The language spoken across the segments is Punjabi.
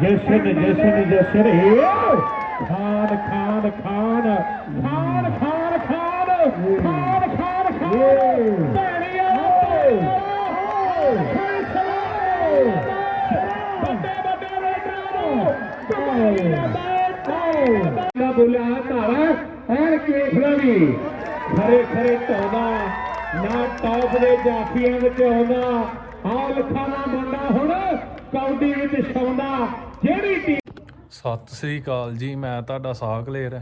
ਜਸ਼ਨ ਜਸ਼ਨ ਜਸ਼ਨ ਏ ਖਾਨ ਖਾਨ ਖਾਨ ਖਾਨ ਖਾਨ ਖਾਨ ਖਾਨ ਖਾਨ ਖਾਨ। ਭੈਣੀਓ, ਵੱਡੇ ਵੱਡੇ ਰੇਡਰਾਂ ਨੂੰ ਕਮਾਈ ਦਾ ਬੋਲਿਆ ਧਾਵਾ ਐਨ ਕੇਖਲਾ ਵੀ ਖਰੇ ਖਰੇ ਟਾਉਂਦਾ ਨਾ ਟੌਪ ਦੇ ਜਾਫੀਆਂ ਵਿੱਚ ਆਉਂਦਾ ਆ ਲਖਾਣਾ ਬੰਦਾ ਹੁਣ ਕੌਡੀ ਵਿੱਚ ਛਾਉਂਦਾ। ਸਤਿ ਸ੍ਰੀ ਅਕਾਲ ਜੀ, ਮੈਂ ਤੁਹਾਡਾ ਸਾਹ ਕਲੇਰ।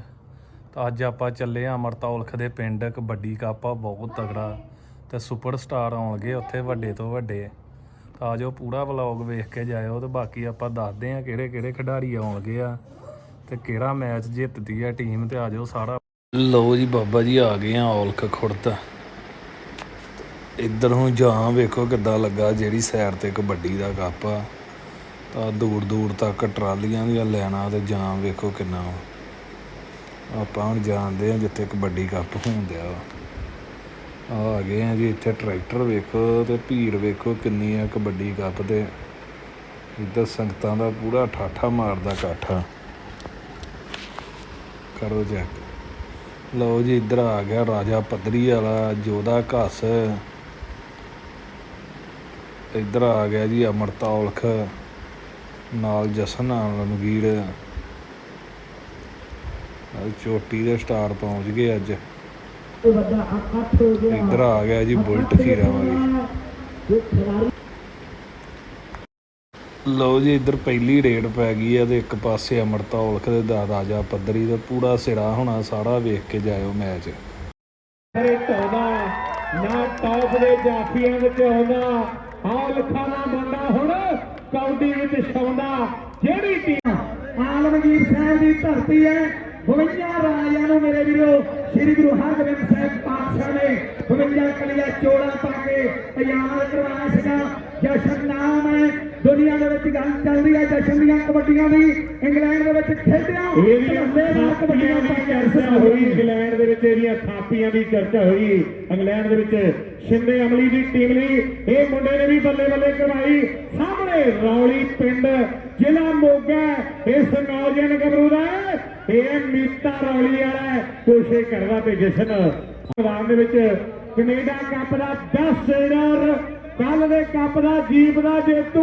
ਤਾਂ ਅੱਜ ਆਪਾਂ ਚੱਲੇ ਆ ਅਮਰਤੌਲਖ ਦੇ ਪਿੰਡ, ਕਬੱਡੀ ਕੱਪ ਆ, ਬਹੁਤ ਤਗੜਾ ਤੇ ਸੁਪਰਸਟਾਰ ਆਉਣਗੇ ਉੱਥੇ ਵੱਡੇ ਤੋਂ ਵੱਡੇ। ਤਾਂ ਆਜੋ ਪੂਰਾ ਵਲੌਗ ਵੇਖ ਕੇ ਜਾਇਓ ਤੇ ਬਾਕੀ ਆਪਾਂ ਦੱਸਦੇ ਆ ਕਿਹੜੇ ਕਿਹੜੇ ਖਿਡਾਰੀ ਆਉਣਗੇ ਆ ਤੇ ਕਿਹੜਾ ਮੈਚ ਜਿੱਤਦੀ ਆ ਟੀਮ ਤੇ ਆਜੋ ਸਾਰਾ। ਲਓ ਜੀ ਬਾਬਾ ਜੀ ਆ ਗਏ ਆ ਔਲਖ ਖੁਰਦ। ਇੱਧਰ ਨੂੰ ਜਾਂ ਵੇਖੋ ਕਿੱਦਾਂ ਲੱਗਾ, ਜਿਹੜੀ ਸਾਈਡ ਤੇ ਕਬੱਡੀ ਦਾ ਕੱਪ ਆ। ਤਾਂ ਦੂਰ ਦੂਰ ਤੱਕ ਟਰਾਲੀਆਂ ਦੀਆਂ ਲੈਣਾ ਤੇ ਜਾਮ ਵੇਖੋ ਕਿੰਨਾ ਵਾ। ਆਪਾਂ ਹੁਣ ਜਾਣਦੇ ਆ ਜਿੱਥੇ ਕਬੱਡੀ ਕੱਪ ਹੁੰਦਿਆ ਵਾ। ਆ ਗਏ ਆ ਜੀ, ਇੱਥੇ ਟਰੈਕਟਰ ਵੇਖੋ ਤੇ ਭੀੜ ਵੇਖੋ ਕਿੰਨੀ ਆ ਕਬੱਡੀ ਕੱਪ ਤੇ। ਇੱਧਰ ਸੰਗਤਾਂ ਦਾ ਪੂਰਾ ਠਾਠਾ ਮਾਰਦਾ ਇਕੱਠ ਕਰੋ ਚੈੱਕ ਲਓ ਜੀ, ਇੱਧਰ ਆ ਗਿਆ ਰਾਜਾ ਪੱਧਰੀ ਵਾਲਾ ਜੋਦਾ ਘਸ। ਇੱਧਰ ਆ ਗਿਆ ਜੀ ਅਮਰਤਾ ਔਲਖ। ਨਾਲ ਜਸਨ ਨਾਲ ਚੋਟੀ ਦੇ ਸਟਾਰ ਪਹੁੰਚ ਗਏ ਅੱਜ। ਇੱਧਰ ਆ ਗਿਆ ਜੀ ਬੁਲਟ ਖੀਰਾ ਵਾਲੀ। ਲਓ ਜੀ ਇੱਧਰ ਪਹਿਲੀ ਰੇਡ ਪੈ ਗਈ ਹੈ ਤੇ ਇੱਕ ਪਾਸੇ ਅਮਰਤਾ ਔਲਖ ਦੇ ਦਾ ਰਾਜਾ ਪੱਧਰੀ ਦਾ ਪੂਰਾ ਸਿਰਾ ਹੋਣਾ ਸਾਰਾ ਵੇਖ ਕੇ ਜਾਇਓ ਮੈਚ। ਨਾ ਟੌਪ ਦੇ ਜਾਫੀਆਂ ਵਿੱਚ ਆਉਂਦਾ। ਆ ਲਖਾਣਾ ਬੰਦਾ ਵਿੱਚ ਛਾਉਂਦਾ ਜਿਹੜੀ ਟੀਮ ਆਲਮਗੀਰ ਸਾਹਿਬ ਦੀ ਧਰਤੀ ਹੈ 52 ਰਾਜਿਆਂ ਨੂੰ ਮੇਰੇ ਵੀਰੋ, ਸ੍ਰੀ ਗੁਰੂ ਹਰਗੋਬਿੰਦ ਸਾਹਿਬ ਪਾਤਸ਼ਾਹ ਨੇ 52 ਕਲੀਆਂ ਚੋੜਾ ਪਾ ਕੇ ਤਿਆਰ ਕਰਵਾਇਆ ਸੀਗਾ। ਜਸ਼ਨ ਨਾਮ ਹੈ ਦੁਨੀਆ ਦੇ ਵਿੱਚ ਗੱਲ ਚੱਲਦੀ ਹੈ ਜਸ਼ਨ ਦੀਆਂ ਕਬੱਡੀਆਂ ਦੀ ਇੰਗਲੈਂਡ ਦੇ ਵਿੱਚ ਖੇਡਿਆ। ਇਹਦੀਆਂ ਥਾਪੀਆਂ ਦੀ ਚਰਚਾ ਹੋਈ ਇੰਗਲੈਂਡ ਦੇ ਵਿੱਚ ਇਹਦੀਆਂ ਥਾਪੀਆਂ ਦੀ ਚਰਚਾ ਹੋਈ ਇੰਗਲੈਂਡ ਦੇ ਵਿੱਚ ਸ਼ਿੰਦੇ ਅਮਲੀ ਦੀ ਟੀਮ ਲਈ ਇਹ ਮੁੰਡੇ ਨੇ ਵੀ ਬੱਲੇ ਬੱਲੇ ਕਰਵਾਈ। ਸਾਹਮਣੇ ਰੌਲੀ ਪਿੰਡ ਜ਼ਿਲ੍ਹਾ ਮੋਗਾ ਇਸ ਨੌਜਵਾਨ ਗੱਭਰੂ ਦਾ ਇਹ ਮੀਤਾ ਰੌਲੀ ਵਾਲਾ ਕੋਸ਼ਿਸ਼ ਕਰਦਾ ਤੇ ਜਸ਼ਨ। ਮੈਦਾਨ ਦੇ ਵਿੱਚ ਕੈਨੇਡਾ ਕੱਪ ਦਾ 10 ਰੇਡਰ ਕੱਲ ਦੇ ਕੱਪ ਦਾ, ਜੀਪ ਦਾ ਜੇਤੂ,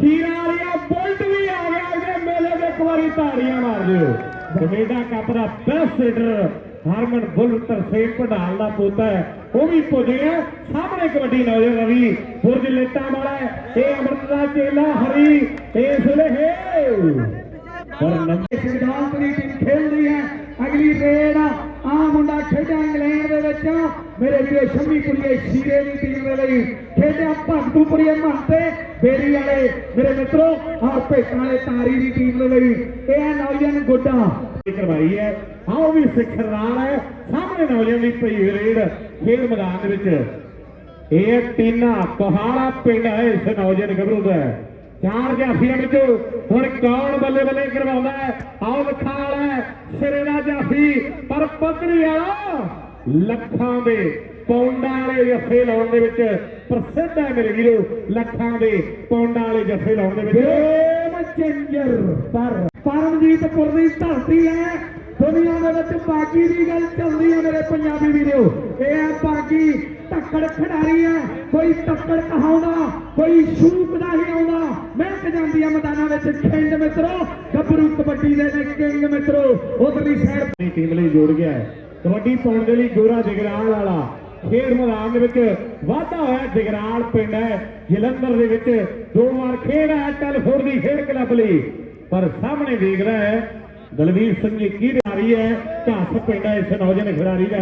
ਖੀਰਾ ਵਾਲੀਆ ਬੁਲਟ ਵੀ ਆ ਗਿਆ ਉਹਦੇ ਮੇਲੇ ਦੇ, ਇੱਕ ਵਾਰੀ ਤਾੜੀਆਂ ਮਾਰ ਦਿਓ। ਕੈਨੇਡਾ ਕੱਪ ਦਾ ਬੈਸਟ ਰੀਡਰ ਹਰਮਨ ਬੁੱਲ ਤਰਸੇਮ ਪਢਾਲ ਦਾ ਪੋਤਾ ਹੈ। ਉਹ ਵੀ ਪੁੱਜ ਗਿਆ ਸਾਹਮਣੇ ਕਬੱਡੀ ਨੌਜਵਾਨ ਰਵੀ, ਬੁਰਜ ਲੇਟਾਂ ਵਾਲਾ ਇਹ ਅੰਮ੍ਰਿਤ ਦਾ ਚੇਲਾ ਹਰੀ, ਇਸ ਵੇਲੇ ਪਰ ਨੰਬਰ ਸਿਧਾਂਤ ਦੀ ਟੀਮ ਖੇਡਦੀ ਹੈ। ਅਗਲੀ ਰੇਡ ਆ। ਮੁੰਡਾ ਖੇਡਿਆ ਇੰਗਲੈਂਡ ਦੇ ਵਿੱਚ। ਮੇਰੇ ਵੀਰੇ ਸ਼ਮੀਪੁਰੀਏ ਸ਼ੀਰੇ ਦੀ ਟੀਮ ਦੇ ਲਈ ਖੇਡਿਆ ਭਗਤੂਪੁਰੀਏ ਮਹੰਤੇ ਬੇਰੀ ਵਾਲੇ, ਮੇਰੇ ਮਿੱਤਰੋ ਆ ਭੇਟਾਂ ਵਾਲੇ ਤਾਰੀ ਦੀ ਟੀਮ ਦੇ ਲਈ ਇਹ ਨੌਜਵਾਨ ਗੁੱਡਾ। ਕਰਵਾਈ ਹੈ। ਆਓ ਵੀ ਸਿੱਖਰ ਨਾਲ ਹੈ। ਸਾਹਮਣੇ ਨੌਜਵਾਨ ਦੀ ਪਈ ਰੇਡ ਖੇਡ ਮੈਦਾਨ ਦੇ ਵਿੱਚ। ਇਹ ਟੀਨਾ ਕੋਹਾੜਾ ਪਿੰਡ ਹੈ ਇਸ ਨੌਜਵਾਨ ਗੱਭਰੂ ਦਾ। ਚਾਰ ਜਾਫੀਆਂ ਵਿੱਚ ਹੁਣ ਕੌਣ ਬੱਲੇ ਬੱਲੇ ਕਰਵਾਉਂਦਾ ਹੈ? ਆਓ ਵਿਖਾ ਹੈ ਸਿਰੇ ਦਾ ਜਾਫੀ, ਪਰ ਪੱਧਰੀ ਵਾਲਾ। ਲੱਖਾਂ ਦੇ ਪੌਂਡਾਂ ਵਾਲੇ ਜੱਫੇ ਲਾਉਣ ਦੇ ਵਿੱਚ ਪ੍ਰਸਿੱਧ ਹੈ ਮੇਰੇ ਵੀਰੋ ਲੱਖਾਂ ਦੇ ਪੌਂਡਾਂ ਵਾਲੇ ਜੱਫੇ ਲਾਉਣ ਦੇ ਵਿੱਚ। ਗੇਮ ਚੇਂਜਰ ਪਰ ਪਰਮਜੀਤਪੁਰ ਦੀ ਧਰਤੀ ਹੈ ਦੁਨੀਆ ਦੇ ਵਿੱਚ ਬਾਗੀ ਦੀ ਗੱਲ ਚੱਲਦੀ ਹੈ ਮੇਰੇ ਪੰਜਾਬੀ ਵੀਰੋ। ਇਹ ਹੈ ਬਾਗੀ ਧੱਕੜ ਖਿਡਾਰੀ ਹੈ ਕੋਈ ਧੱਕੜ ਕਹਾਉਂਦਾ ਕੋਈ ਸ਼ੂਕਦਾ ਹੀ ਆਉਂਦਾ। ਮਿਹਨਤ ਜਾਂਦੀ ਹੈ ਮੈਦਾਨਾਂ ਵਿੱਚ ਖਿੰਡ ਮਿੱਤਰੋ ਗੱਭਰੂ ਕਬੱਡੀ ਦੇ ਨੇ ਕਿੰਗ ਮਿੱਤਰੋ ਉਧਰਲੀ ਸਾਈਡ ਟੀਮ ਲਈ ਜੋੜ ਗਿਆ ਹੈ। ਕਬੱਡੀ ਪਾਉਣ ਦੇ ਲਈ ਗੋਰਾ ਜਗਰਾਲ ਵਾਲਾ। ਖੇਡ ਮੈਦਾਨ ਦੇ ਵਿੱਚ ਵਾਧਾ ਹੋਇਆ ਜਗਰਾਲ ਪਿੰਡ ਹੈ ਜਲੰਧਰ ਦੇ ਵਿੱਚ ਦੋ ਵਾਰ ਖੇਡ ਹੈ ਟੈਲੀਫੋਨ ਦੀ ਖੇਡ ਕਲੱਬ ਲਈ। ਪਰ ਸਾਹਮਣੇ ਦੇਖ ਰਿਹਾ ਹੈ ਦਲਵੀਰ ਸਿੰਘ ਜੀ ਕੀ ਰਹੀ ਹੈ ਘਾਸ ਪਿੰਡ ਹੈ ਇਸ ਨੌਜਵਾਨ ਖਿਡਾਰੀ ਦਾ।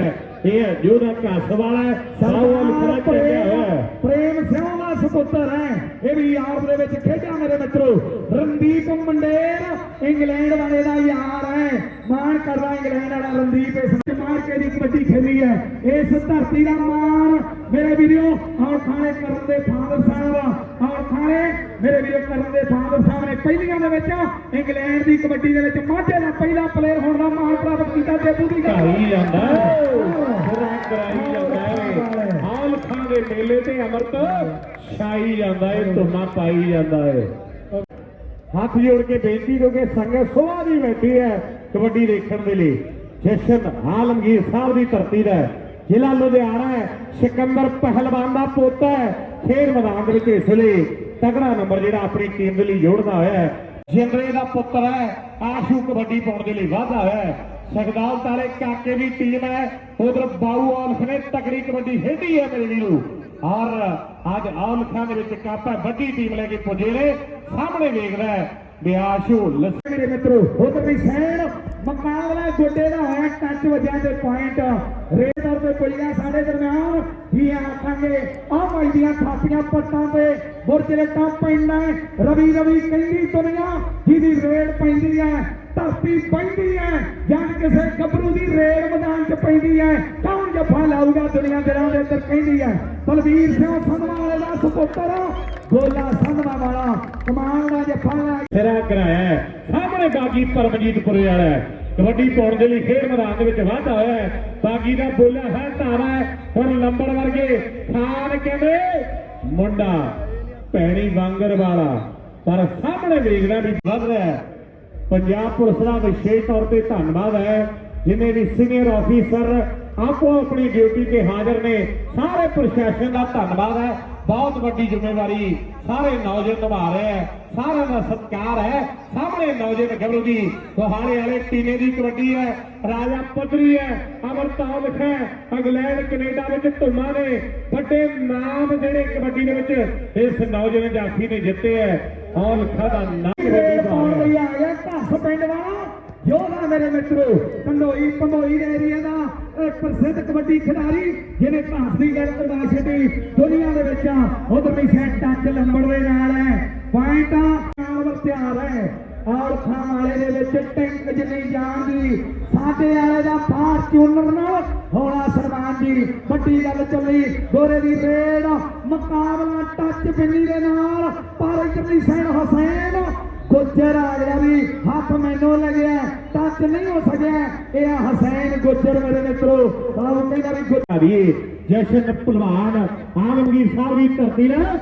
ਇਹ ਹੈ ਜੋਦਾ ਘਾਸ ਵਾਲਾ ਹੈ ਸਾਹੂ ਲਿਖਣਾ ਚੱਲਿਆ ਹੋਇਆ ਹੈ। ਪ੍ਰੇਮ ਸਿੰਘ ਦਾ ਸੁਪੁੱਤਰ ਹੈ ਇਹ ਵੀ ਯਾਰ ਦੇ ਵਿੱਚ ਖੇਡਿਆ ਮੇਰੇ ਮਿੱਤਰੋ ਰਣਦੀਪ ਮੰਡੇਰ ਇੰਗਲੈਂਡ ਵਾਲੇ ਦਾ ਯਾਰ ਹੈ ਮਾਣ ਕਰਦਾ ਇੰਗਲੈਂਡ ਵਾਲਾ ਰਣਦੀਪ ਇਸ ਵਿੱਚ ਮਾਰ ਕੇ ਦੀ ਕਬੱਡੀ ਖੇਲੀ ਹੈ ਇਸ ਧਰਤੀ ਦਾ ਮਾਣ ਮੇਰੇ ਵੀਰੋ ਆਉ ਖਾਣੇ ਕਰਨ ਦੇ ਫਾਦਰ ਸਾਹਿਬ ਆਉ ਖਾਣੇ ਮੇਰੇ ਵੀਰੋ ਕਰਨ ਦੇ ਫਾਦਰ ਸਾਹਿਬ ਨੇ ਪਹਿਲੀਆਂ ਦੇ ਵਿੱਚ ਇੰਗਲੈਂਡ ਦੀ ਕਬੱਡੀ ਦੇ ਵਿੱਚ ਮਾਝੇ ਦਾ ਪਹਿਲਾ ਪਲੇਅਰ ਹੋਣ ਦਾ ਮਾਣ ਪ੍ਰਾਪਤ ਕੀਤਾ ਜੇਤੂ ਦੀ ਗੱਲ ਕਰਾਈ ਜਾਂਦਾ ਹੈ। ਪੂਰਾ ਕਰਾਈ ਜਾਂਦਾ ਹੈ। ਹਾਲ ਖਾਂ ਦੇ ਮੇਲੇ ਤੇ ਅਮਰਤ ਛਾਈ ਜਾਂਦਾ ਹੈ ਧੁੰਨਾ ਪਾਈ ਜਾਂਦਾ ਹੈ ਹੱਥ ਜੋੜ ਕੇ ਬੇਨਤੀ ਕਿਉਂਕਿ ਸੰਗਤ ਸੋਹਾ ਦੀ ਬੈਠੀ ਹੈ ਕਬੱਡੀ ਦੇਖਣ ਦੇ ਲਈ। ਜਸ਼ਨ ਆਲਮਗੀਰ ਸਾਹਿਬ ਦੀ ਧਰਤੀ ਦਾ ਜ਼ਿਲ੍ਹਾ ਲੁਧਿਆਣਾ ਹੈ। ਸਿਕੰਦਰ ਪਹਿਲਵਾਨ ਦਾ ਪੋਤਾ ਹੈ। ਖੇਡ ਮੈਦਾਨ ਦੇ ਵਿੱਚ ਇਸ ਲਈ ਤਗੜਾ ਨੰਬਰ ਜਿਹੜਾ ਆਪਣੀ ਟੀਮ ਦੇ ਲਈ ਜੋੜਦਾ ਹੋਇਆ ਹੈ। ਜਿੰਦਰੇ ਦਾ ਪੁੱਤਰ ਹੈ। ਆਸ਼ੂ ਕਬੱਡੀ ਪਾਉਣ ਦੇ ਲਈ ਵਾਧਾ ਹੋਇਆ ਹੈ। ਸਗਦਾਲ ਤਾਰੇ ਕਾਕੇ ਦੀ ਟੀਮ ਹੈ। ਉਧਰ ਬਾਊ ਆਲਖ ਨੇ ਤਕੜੀ ਕਬੱਡੀ ਖੇਡੀ ਹੈ ਮੇਰੇ ਵੀਰੋ। ਔਰ ਅੱਜ ਆਲਖਾਂ ਦੇ ਵਿੱਚ ਕਾਪਾ ਵੱਡੀ ਟੀਮ ਲੈ ਕੇ ਪੁੱਜੇ ਨੇ। ਸਾਹਮਣੇ ਵੇਖਦਾ ਹੈ ਬਿਆਸ਼ੂ ਲੱਸੀ ਮੇਰੇ ਮਿੱਤਰੋ ਉਧਰ ਵੀ ਸੈਨ ਮੁਕਾਬਲਾ ਗੋਡੇ ਦਾ ਹੋਇਆ ਟੱਚ ਵਜਿਆ ਤੇ ਪੁਆਇੰਟ ਰੇਡ ਤੇ ਪੁੱਜਿਆ ਸਾਡੇ ਦਰਮਿਆਨ ਕੀ ਆਖਾਂਗੇ ਆ ਭਾਈ ਦੀਆਂ ਥਾਪੀਆਂ ਪੱਟਾਂ ਤੇ ਬੁਰਜਲੇਟਾਂ ਪੈਂਦਾ ਰਵੀ ਰਵੀ ਕਹਿੰਦੀ ਦੁਨੀਆ, ਜਿਹਦੀ ਰੇਡ ਪੈਂਦੀ ਹੈ, ਧਰਤੀ ਪੈਂਦੀ ਹੈ ਜਾਂ ਕਿਸੇ ਗੱਭਰੂ ਦੀ ਰੇਡ ਮੈਦਾਨ 'ਚ ਪੈਂਦੀ ਹੈ, ਕੌਣ ਜੱਫਾ ਲਾਊਗਾ ਦੁਨੀਆ ਦੇ ਰਾਹ ਦੇ ਉੱਤੇ ਕਹਿੰਦੀ ਹੈ ਬਲਵੀਰ ਸਿੰਘ ਸੰਧਵਾ ਵਾਲੇ ਦਾ ਸੁਪੁੱਤਰ ਗੋਲਾ ਸੰਧਵਾ ਵਾਲਾ, ਕਮਾਨ ਦਾ ਜੱਫਾ ਲਾ ਕਰਾਇਆ ਸਾਹਮਣੇ ਬਾਗੀ ਪਰਮਜੀਤਪੁਰੇ ਵਾਲਾ ਕਬੱਡੀ ਪਾਉਣ ਦੇ ਲਈ ਖੇਡ ਮੈਦਾਨ ਦੇ ਵਿੱਚ ਵਾਧਾ ਹੋਇਆ ਹੈ। ਬਾਗੀ ਦਾ ਬੋਲਾ ਹੈ, ਧਾਰਾ ਹੁਣ ਲੰਬੜ ਵਰਗੇ ਖਾਨ ਕਹਿੰਦੇ ਮੁੰਡਾ ਪੈਣੀ ਵਾਂਗਰ ਵਾਲਾ। ਪਰ ਸਾਹਮਣੇ ਵੇਖਦਾ ਵੀ ਵੱਧ ਰਿਹਾ ਪੰਜਾਬ ਪੁਲਿਸ ਦਾ ਵਿਸ਼ੇਸ਼ ਤੌਰ ਤੇ ਧੰਨਵਾਦ ਹੈ। ਜਿਨੇ ਵੀ ਸੀਨੀਅਰ ਆਫੀਸਰ ਆਪੋ ਆਪਣੀ ਡਿਊਟੀ ਤੇ ਹਾਜ਼ਰ ਨੇ। ਸਾਰੇ ਪ੍ਰਸ਼ਾਸਨ ਦਾ ਧੰਨਵਾਦ ਹੈ। ਬਹੁਤ ਵੱਡੀ ਜ਼ਿੰਮੇਵਾਰੀ ਸਾਰੇ ਨੌਜਵਾਨ ਨਿਭਾ ਰਹੇ ਹੈ। ਸਾਰਿਆਂ ਦਾ ਸਤਿਕਾਰ ਹੈ। ਸਾਹਮਣੇ ਨੌਜਵਾਨ ਗੱਭਰੂ ਦੀ ਕੋਹਾਲੇ ਵਾਲੇ ਟੀਨੇ ਦੀ ਕਬੱਡੀ ਹੈ। ਰਾਜਾ ਪੱਧਰੀ ਹੈ। ਅਮਰਤਾਲ ਹੈ। ਇੰਗਲੈਂਡ, ਕੈਨੇਡਾ ਵਿੱਚ ਧੁੰਮਾਂ ਨੇ। ਵੱਡੇ ਨਾਮ ਜਿਹੜੇ ਕਬੱਡੀ ਦੇ ਵਿੱਚ ਇਸ ਨੌਜਵਾਨ ਜਾਫੀ ਨੇ ਜਿੱਤੇ ਹੈ। ਔਰ ਲਿਖਾ ਦਾ ਨਾਮ ਕਬੱਡੀ ਦਾ ਪਾਉਣ ਹੈ ਲਈ ਆ ਗਿਆ ਘਸ ਪਿੰਡ ਵਾਲਾ ਯੋਧਾ ਮੇਰੇ ਮਿੱਤਰੋ ਪੰਡੋਈ ਪੰਡੋਈ ਦੇ ਏਰੀਆ ਦਾ ਇਹ ਪ੍ਰਸਿੱਧ ਕਬੱਡੀ ਖਿਡਾਰੀ ਜਿਹਨੇ ਘਾਸ ਦੀ ਗੱਲ ਕਰਵਾ ਛੱਡੀ ਦੁਨੀਆ ਦੇ ਵਿੱਚ ਉਧਰ ਵੀ ਟੱਚ ਲੰਬੜ ਦੇ ਨਾਲ ਹੈ। ਪੁਆਇੰਟਾਂ ਨਾਲ ਤਿਆਰ ਹੈ। ਔਰ ਖਾਂ ਵਾਲੇ ਦੇ ਵਿੱਚ ਟੈਂਕ ਜਿੰਨੀ ਜਾਣ ਦੀ, ਸਾਡੇ ਵਾਲੇ ਦਾ ਫਾਰਚੂਨਰ ਨਾਲ ਹੋਣਾ ਸਨਮਾਨ ਜੀ ਵੱਡੀ ਗੱਲ ਚੱਲੀ। ਗੋਰੇ ਦੀ ਰੇਡ, ਮੁਕਾਬਲਾ ਟੱਚ ਬਿੰਨੀ ਦੇ ਨਾਲ, ਪਰ ਇਧਰਲੀ ਸਾਈਡ ਹੁਸੈਨ ਗੁੱਜਰ ਆ ਵੀ ਹੱਥ ਮੈਨੂੰ ਲੱਗਿਆ ਟੱਚ ਨਹੀਂ ਹੋ ਸਕਿਆ। ਇਹ ਹਸੈਨ ਗੁੱਜਰ ਮੇਰੇ ਮਿੱਤਰੋ। ਬਾਬੂ ਕਹਿੰਦਾ ਵੀ ਗੁੱਜਰ ਜਸ਼ਨ ਭਲਵਾਨ, ਆਲਮਗੀਰ ਸਾਹਿਬ ਦੀ ਧਰਤੀ ਨਾ,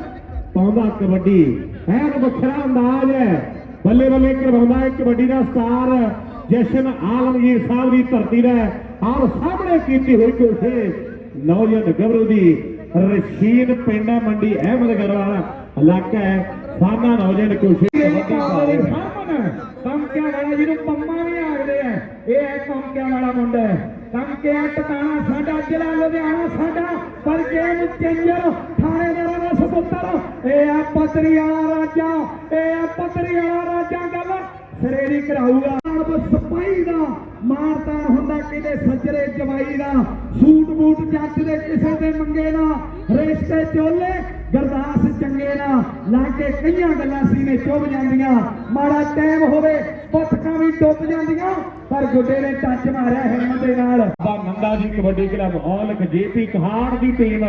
ਪਾਉਂਦਾ ਕਬੱਡੀ। ਐਨ ਵੱਖਰਾ ਅੰਦਾਜ਼ ਹੈ। ਬੱਲੇ ਬੱਲੇ ਕਰਵਾਉਂਦਾ ਹੈ ਕਬੱਡੀ ਦਾ ਸਟਾਰ। ਜਸ਼ਨ ਆਲਮਗੀਰ ਸਾਹਿਬ ਦੀ ਧਰਤੀ ਦਾ ਔਰ ਸਾਹਮਣੇ ਕੀਤੀ ਹੋਈ ਕੋਸ਼ਿਸ਼ ਨੌਜਵਾਨ ਗੱਭਰੂ ਦੀ। ਰਸ਼ੀਦ ਪਿੰਡਾ ਮੰਡੀ ਅਹਿਮਦਗੜ੍ਹ ਵਾਲਾ ਇਲਾਕਾ ਹੈ। ਸਾਨਾ ਨੌਜਵਾਨ ਕੋਸ਼ਿਸ਼। ਸਾਹਮਣੇ। ਕੰਕਿਆਂ ਵਾਲਾ ਜਿਹਨੂੰ ਪੰਮਾ ਵੀ ਆਖਦੇ ਆ ਇਹ ਹੈ ਕੰਕਿਆਂ ਵਾਲਾ ਮੁੰਡਾ ਕੰਕਿਆਂ ਟਿਕਾਣਾ ਸਾਡਾ ਜ਼ਿਲ੍ਹਾ ਲੁਧਿਆਣਾ ਸਾਡਾ ਪਰ ਗੇਮ ਚੇਂਜਰ ਥਾਣੇਦਾਰਾਂ ਦਾ ਸੁਪੁੱਤਰ। ਇਹ ਆ ਪਤਰੀ ਵਾਲਾ ਰਾਜਾ ਇਹ ਆ ਪਤਰੀ ਵਾਲਾ ਰਾਜਾ ਗੱਲ ਸਿਰੇ ਦੀ ਕਰਾਊਗਾ ਸਪਾਈ ਦਾ ਮਾਰਦਾਰ ਹੁੰਦਾ ਕਿਤੇ ਸੱਜਰੇ ਜਵਾਈ ਦਾ। ਸੂਟ ਬੂਟ ਜੱਟ ਦੇ ਕਿਸੇ ਦੇ ਮੰਗੇ ਨਾ ਰਿਸ਼ਤੇ ਚੋਲੇ ਗਰਦਾਸ ਚੰਗੇ ਨਾ ਲਾਗੇ ਕਈਆਂ ਗੱਲਾਂ ਸੀਨੇ ਚੁੱਭ ਜਾਂਦੀਆਂ। ਮਾੜਾ ਟਾਈਮ ਹੋਵੇ ਪੱਥਕਾਂ ਵੀ ਡੁੱਬ ਜਾਂਦੀਆਂ, ਪਰ ਗੁੱਡੇ ਨੇ ਟੱਚ ਮਾਰਿਆ ਹਿੰਮਤ ਦੇ ਨਾਲ। ਬਾਬਾ ਨੰਦਾ ਜੀ ਕਬੱਡੀ ਕਲੱਬ ਔਲਖ ਜੇਪੀ ਕਹਾੜ ਦੀ ਟੀਮ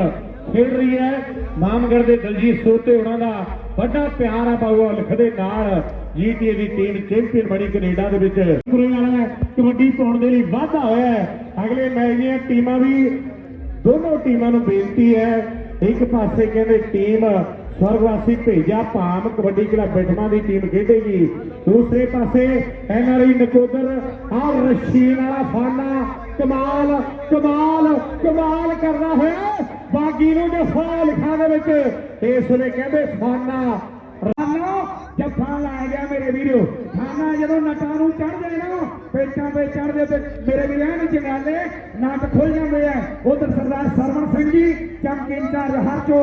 ਖੇਡ ਰਹੀ ਹੈ। ਮਾਮਗੜ ਦੇ ਦਲਜੀਤ ਸੋਤੇ ਉਹਨਾਂ ਦਾ ਵੱਡਾ ਪਿਆਰ ਆ ਬਾਬੂ ਔਲਖ ਦੇ ਨਾਲ। ਜੀਟੀਏ ਦੀ ਟੀਮ ਚੈਂਪੀਅਨ ਬਣੀ ਕੈਨੇਡਾ ਦੇ ਵਿੱਚ। ਪੁਰੇ ਵਾਲਾ ਕਬੱਡੀ ਪਾਉਣ ਦੇ ਲਈ ਵਾਧਾ ਹੋਇਆ ਹੈ। ਅਗਲੇ ਮੈਚ ਦੀਆਂ ਟੀਮਾਂ ਵੀ, ਦੋਨੋਂ ਟੀਮਾਂ ਨੂੰ ਬੇਨਤੀ ਹੈ ਇੱਕ ਪਾਸੇ ਕਹਿੰਦੇ ਟੀਮ ਸਵਰਗਵਾਸੀ ਭੇਜਾ ਭਾਮ ਕਬੱਡੀ ਕਲੱਬ ਬੈਠਵਾਂ ਦੀ ਟੀਮ ਖੇਡੇਗੀ। ਦੂਸਰੇ ਪਾਸੇ ਐਨਆਰਆਈ ਨਕੋਦਰ ਆ ਰਸ਼ੀਨ ਵਾਲਾ ਫਾਨਾ ਕਮਾਲ ਕਮਾਲ ਕਮਾਲ ਕਰਦਾ ਹੋਇਆ। ਬਾਗੀ ਨੂੰ ਜਫਾ ਲਿਖਾ ਦੇ ਵਿੱਚ, ਇਸ ਵੇਲੇ ਕਹਿੰਦੇ ਫਾਨਾ। ਰਾਨਾ ਜੱਫਾ ਲਾ ਗਿਆ ਮੇਰੇ ਵੀਰੋ। ਖਾਨਾ ਜਦੋਂ ਨਟਾਂ ਨੂੰ ਚੜ੍ਹਦੇ ਨਾ ਪੇਟਾਂ ਤੇ ਚੜ੍ਹਦੇ ਤੇ ਮੇਰੇ ਵੀ ਐਨ ਜਗਾਲੇ ਨਟ ਖੁੱਲ ਜਾਂਦੇ ਆ। ਉਧਰ ਸਰਦਾਰ ਸਰਵਣ ਸਿੰਘ ਜੀ ਚਮਕਿੰਚਾ ਹਰ ਚੋ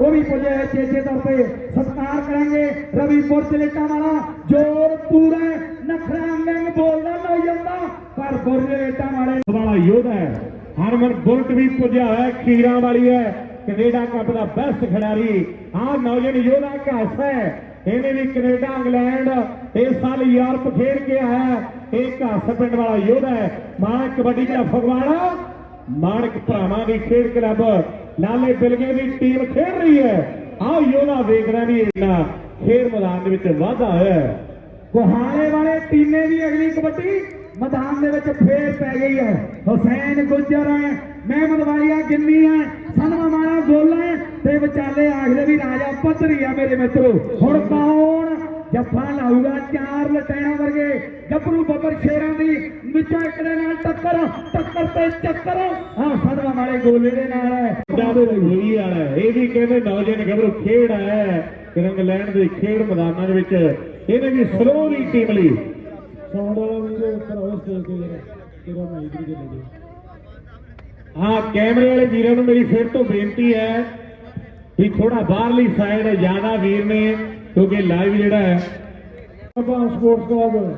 ਉਹ ਵੀ ਪੁੱਜੇ ਚੇਚੇ ਤੌਰ ਤੇ। ਸਤਿਕਾਰ ਕਰਾਂਗੇ ਰਵੀ ਪੁਰਚਲੇਟਾ ਵਾਲਾ ਜੋਰ ਪੂਰਾ ਨਖਰਾ ਅੰਗੰਗ ਬੋਲਦਾ ਨਾ ਜਾਂਦਾ। ਪਰ ਪੁਰਚਲੇਟਾ ਵਾਲੇ ਵਾਲਾ ਯੋਧਾ ਹੈ। ਹਰਮਨ ਬੁਲਟ ਵੀ ਪੁੱਜਿਆ ਹੋਇਆ, ਖੀਰਾਂ ਵਾਲੀ ਹੈ। ਕੈਨੇਡਾ ਕੱਪ ਦਾ ਬੈਸਟ ਖਿਡਾਰੀ। ਆਹ ਨੌਜਵਾਨ ਯੋਧਾ ਘਾਸ ਹੈ। ਇਹਨੇ ਵੀ ਕੈਨੇਡਾ, ਇੰਗਲੈਂਡ, ਇਸ ਸਾਲ ਯੂਰਪ ਖੇਡ ਕੇ ਆਇਆ। ਇਹ ਘਾਸ ਪਿੰਡ ਵਾਲਾ ਯੋਧਾ ਹੈ। ਮਾਨਕ ਕਬੱਡੀ ਦਾ ਫਗਵਾੜਾ ਮਾਨਕ ਭਰਾਵਾਂ ਦੀ ਖੇਡ ਕਲੱਬ, ਲਾਲੇ ਬਿਲਗੇ ਦੀ ਟੀਮ ਖੇਡ ਰਹੀ ਹੈ। ਆਹ ਯੋਧਾ ਵੇਖਦਾ ਵੀ ਇਹਨਾਂ ਖੇਡ ਮੈਦਾਨ ਦੇ ਵਿੱਚ ਵਾਧਾ ਹੋਇਆ ਹੈ ਵਾਲੇ ਟੀਨੇ ਦੀ ਅਗਲੀ ਕਬੱਡੀ ਮੈਦਾਨ ਦੇ ਵਿੱਚ ਫੇਰ ਪੈ ਗਈ ਹੈ। ਹੁਸੈਨ ਗੁੱਜਰ ਹੈ, ਮਹਿਮਦ ਵਾਲੀਆ ਗਿੰਨੀ ਹੈ, ਸਨਮਾ ਮਾਲਾ ਗੋਲਾ ਤੇ ਵਿਚਾਲੇ ਆਖਦੇ ਵੀ ਰਾਜਾ ਪੱਧਰੀ ਆ ਮੇਰੇ ਮਿੱਤਰੋ। ਹੁਣ ਕੌਣ ਜੱਫਾ ਲਾਊਗਾ ਚਾਰ ਲਟੈਣਾ ਵਰਗੇ। ਗੱਭਰੂ ਬੱਬਰ ਸ਼ੇਰਾਂ ਦੀ ਵਿੱਚੋਂ ਇੱਕ ਦੇ ਨਾਲ ਟੱਕਰ ਟੱਕਰ ਤੇ ਚੱਕਰ। ਹਾਂ ਸਦਵਾ ਵਾਲੇ ਗੋਲੇ ਦੇ ਨਾਲ ਹੈ। ਹੋਈ ਵਾਲਾ। ਇਹ ਵੀ ਕਹਿੰਦੇ ਨੌਜਵਾਨ ਗੱਭਰੂ ਖੇਡ ਹੈ। ਇੰਗਲੈਂਡ ਦੇ ਖੇਡ ਮੈਦਾਨਾਂ ਦੇ ਵਿੱਚ। ਇਹਨੇ ਵੀ ਸਲੋ ਦੀ ਟੀਮ ਲਈ। ਸਾਊਂਡ ਵਾਲਾ ਵੀਰੇ ਉੱਪਰ ਹੋਵੇ ਸਟੇਜ ਤੇ ਜਰਾ ਤੇਰਾ ਮਾਈਕ ਵੀ ਚੱਲੇ ਹਾਂ ਕੈਮਰੇ ਵਾਲੇ ਵੀਰਾਂ ਨੂੰ ਮੇਰੀ ਫਿਰ ਤੋਂ ਬੇਨਤੀ ਹੈ ਵੀ ਥੋੜਾ ਬਾਹਰਲੀ ਸਾਈਡ ਜ਼ਿਆਦਾ ਵੀਰ ਨੇ। ਕਿਉਂਕਿ ਲਾਈਵ ਜਿਹੜਾ ਹੈ ਆਪਾਂ ਸਪੋਰਟਸ ਕਲੱਬ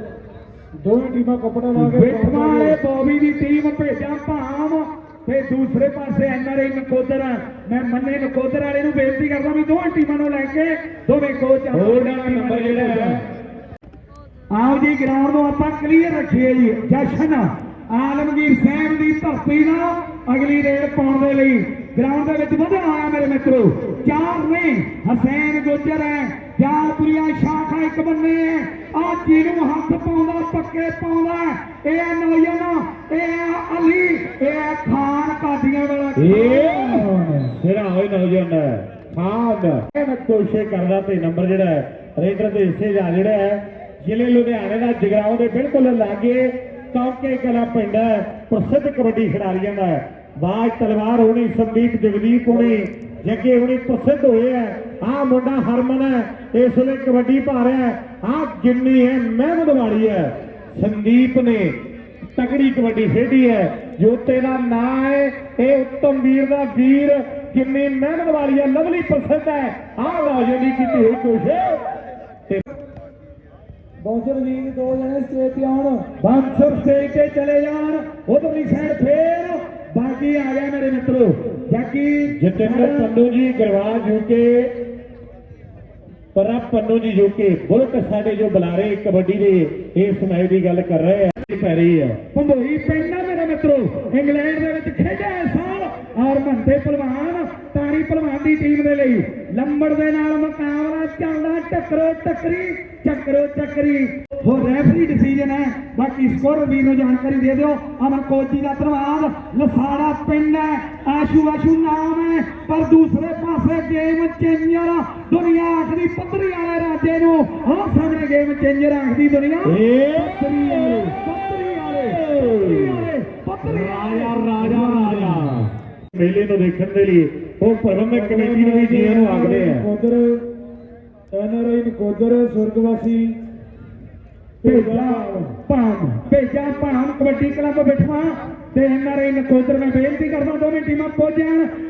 ਦੋਵੇਂ ਟੀਮਾਂ ਕੱਪੜਾ ਲਾ ਕੇ ਬਿਠਵਾ ਵਾਲੇ ਬੋਬੀ ਦੀ ਟੀਮ ਭੇਜਾਂ ਭਾਮ ਤੇ ਦੂਸਰੇ ਪਾਸੇ ਐਨਆਰਆਈ ਨਕੋਦਰ ਮੈਂ ਮੰਨੇ ਨਕੋਦਰ ਵਾਲੇ ਨੂੰ ਬੇਨਤੀ ਕਰਦਾ ਵੀ ਦੋਹਾਂ ਟੀਮਾਂ ਨੂੰ ਲੈ ਕੇ ਦੋਵੇਂ ਕੋਚ ਦਾ ਨੰਬਰ ਜਿਹੜਾ ਹੈ ਆਓ ਜੀ ਗਰਾਊਂਡ ਨੂੰ ਆਪਾਂ ਕਲੀਅਰ ਰੱਖੀਏ ਜੀ। ਜਸ਼ਨ ਆਲਮਗੀਰ ਸਾਹਿਬ ਦੀ ਧਰਤੀ ਨਾਲ ਅਗਲੀ ਰੇਡ ਪਾਉਣ ਦੇ ਲਈ ਗਰਾਊਂਡ ਦੇ ਵਿੱਚ ਵਧਣ ਆਇਆ ਮੇਰੇ ਮਿੱਤਰੋ। ਚਾਰ ਨੇ ਹਸੈਨ ਗੁੱਜਰ ਹੈ ਜਾਲਪੁਰੀਆ ਸ਼ਾਖਾ ਇੱਕ ਬੰਨੇ ਹੈ। ਆ ਜਿਹਨੂੰ ਹੱਥ ਪਾਉਂਦਾ ਪੱਕੇ ਪਾਉਂਦਾ ਇਹ ਨੌਜਵਾਨ ਇਹ ਅਲੀ ਇਹ ਖਾਨ ਕਾਦੀਆਂ ਵਾਲਾ ਜਿਹੜਾ ਹੋਈ ਨੌਜਵਾਨ ਹੈ ਖਾਨ। ਇਹ ਕੋਸ਼ਿਸ਼ ਕਰਦਾ ਤੇ ਨੰਬਰ ਜਿਹੜਾ ਹੈ ਰੇਡਰ ਦੇ ਹਿੱਸੇ ਜਾ ਜਿਹੜਾ ਹੈ ਜ਼ਿਲ੍ਹੇ ਲੁਧਿਆਣੇ ਦਾ ਜਗਰਾਉਂ ਦੇ ਬਿਲਕੁਲ ਲਾਗੇ ਕੌਕੇ ਕਲਾ ਪਿੰਡ ਪ੍ਰਸਿੱਧ ਕਬੱਡੀ ਖਿਡਾਰੀਆਂ ਦਾ ਹੈ। ਬਾਜ ਤਲਵਾਰ ਹੋਣੀ ਸੰਦੀਪ ਜਗਦੀਪ ਹੋਣੀ ਜੱਗੇ ਹੋਣੀ ਪ੍ਰਸਿੱਧ ਹੋਏ ਹੈ ਆਹ ਮੁੰਡਾ ਹਰਮਨ ਹੈ ਇਸ ਵੇਲੇ ਕਬੱਡੀ ਪਾ ਰਿਹਾ ਆਹ ਗਿੰਨੀ ਹੈ ਮਹਿਮਦ ਵਾਲੀ ਹੈ। ਸੰਦੀਪ ਨੇ ਤਕੜੀ ਕਬੱਡੀ ਖੇਡੀ ਹੈ। ਜੋਤੇ ਦਾ ਨਾਂ ਹੈ ਇਹ ਉੱਤਮ ਵੀਰ ਦਾ ਵੀਰ। ਕਿੰਨੀ ਮਿਹਨਤ ਵਾਲੀ ਹੈ ਲਵਲੀ ਪ੍ਰਸਿੱਧ ਹੈ। ਆਹ ਨੌਜਵਾਨ ਦੀ ਕੀਤੀ ਹੋਈ ਕੋਸ਼ਿਸ਼ ਬੌਂਸਰ ਲੀਗ ਦੋ ਜਣੇ ਸਟੇਜ ਤੇ ਆਉਣ। ਬਾਂਸਰ ਸਟੇਜ ਤੇ ਚਲੇ ਜਾਣ। ਉਧਰਲੀ ਸਾਈਡ ਫੇਰ ਬਾਕੀ ਆ ਗਿਆ ਮੇਰੇ ਮਿੱਤਰੋ? ਜਾਕੀ ਜਤਿੰਦਰ ਪੰਨੂ ਜੀ ਗਰਵਾਜ ਯੂਕੇ ਪਰਾ ਪੰਨੂ ਜੀ ਯੂਕੇ ਬੁਲਕ ਸਾਡੇ ਜੋ ਬੁਲਾਰੇ ਕਬੱਡੀ ਦੇ ਇਸ ਮੈਚ ਦੀ ਗੱਲ ਕਰ ਰਹੇ ਆ ਪੈ ਰਹੀ ਹੈ ਭੰਬੋਈ ਪਿੰਡ ਆ ਮੇਰੇ ਮਿੱਤਰੋ। ਇੰਗਲੈਂਡ ਦੇ ਵਿੱਚ ਖੇਡਿਆ ਸਾਲ ਔਰ ਮੰਦੇ ਪਹਿਲਵਾਨ ਤਾਰੀ ਪਹਿਲਵਾਨ ਦੀ ਟੀਮ ਦੇ ਲਈ। ਲੰਬੜ ਦੇ ਨਾਲ ਮੁਕਾਬਲਾ ਚੱਲਦਾ ਟੱਕਰੋ ਟੱਕਰੀ ਚੱਕਰੋ ਚੱਕਰੀ ਹੋ ਰੈਫਰੀ ਡਿਸੀਜਨ ਹੈ। ਬਾਕੀ ਸਕੋਰ ਵੀ ਨੂੰ ਜਾਣਕਾਰੀ ਦੇ ਦਿਓ। ਅਮਨ ਕੋਚੀ ਦਾ ਧੰਨਵਾਦ। ਲਸਾੜਾ ਪਿੰਡ ਹੈ। ਆਸ਼ੂ ਆਸ਼ੂ ਨਾਮ ਹੈ। ਪਰ ਦੂਸਰੇ ਪਾਸੇ ਗੇਮ ਚੇਂਜਰ ਦੁਨੀਆ ਆਖਦੀ ਪੱਧਰੀ ਵਾਲੇ ਰਾਜੇ ਨੂੰ। ਆਹ ਸਾਹਮਣੇ ਗੇਮ ਚੇਂਜਰ ਆਖਦੀ ਦੁਨੀਆ। ਪੱਤਰੀ ਵਾਲੇ ਪੱਤਰੀ ਵਾਲੇ ਪੱਤਰੀ ਵਾਲੇ ਪੱਤਰੀ ਰਾਜਾ ਰਾਜਾ ਰਾਜਾ। ਮੇਲੇ ਨੂੰ ਦੇਖਣ ਦੇ ਲਈ ਉਹ ਪ੍ਰਬੰਧਕ ਕਮੇਟੀ ਨੂੰ ਵੀ ਜੀਆਂ ਨੂੰ ਆਖਦੇ ਆ। ਕੋਦਰ ਐਨਆਰਆਈ ਨਕੋਦਰ ਸੁਰਗਵਾਸੀ ਭੇਜਾ ਭਾਮ ਭੇਜਾ ਭਾਮ ਕਬੱਡੀ ਕਲੱਬ ਬਿਠਵਾ ਤੇ ਐਨਆਰਆਈ ਨਕੋਦਰ ਮੈਂ ਬੇਨਤੀ ਕਰਦਾ ਦੋਵੇਂ ਟੀਮਾਂ ਪਹੁੰਚ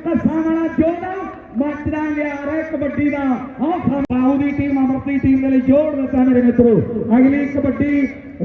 ਕੱਸਾਂ ਵਾਲਾ ਜੋੜਾ ਮੱਚਦਾ ਗਿਆ ਰੇ ਕਬੱਡੀ ਦਾ ਆਹ ਸਾਹੂ ਦੀ ਟੀਮ ਅਮਰਤੀ ਟੀਮ ਦੇ ਲਈ ਜੋੜ ਦਿੱਤਾ ਮੇਰੇ ਮਿੱਤਰੋ। ਅਗਲੀ ਕਬੱਡੀ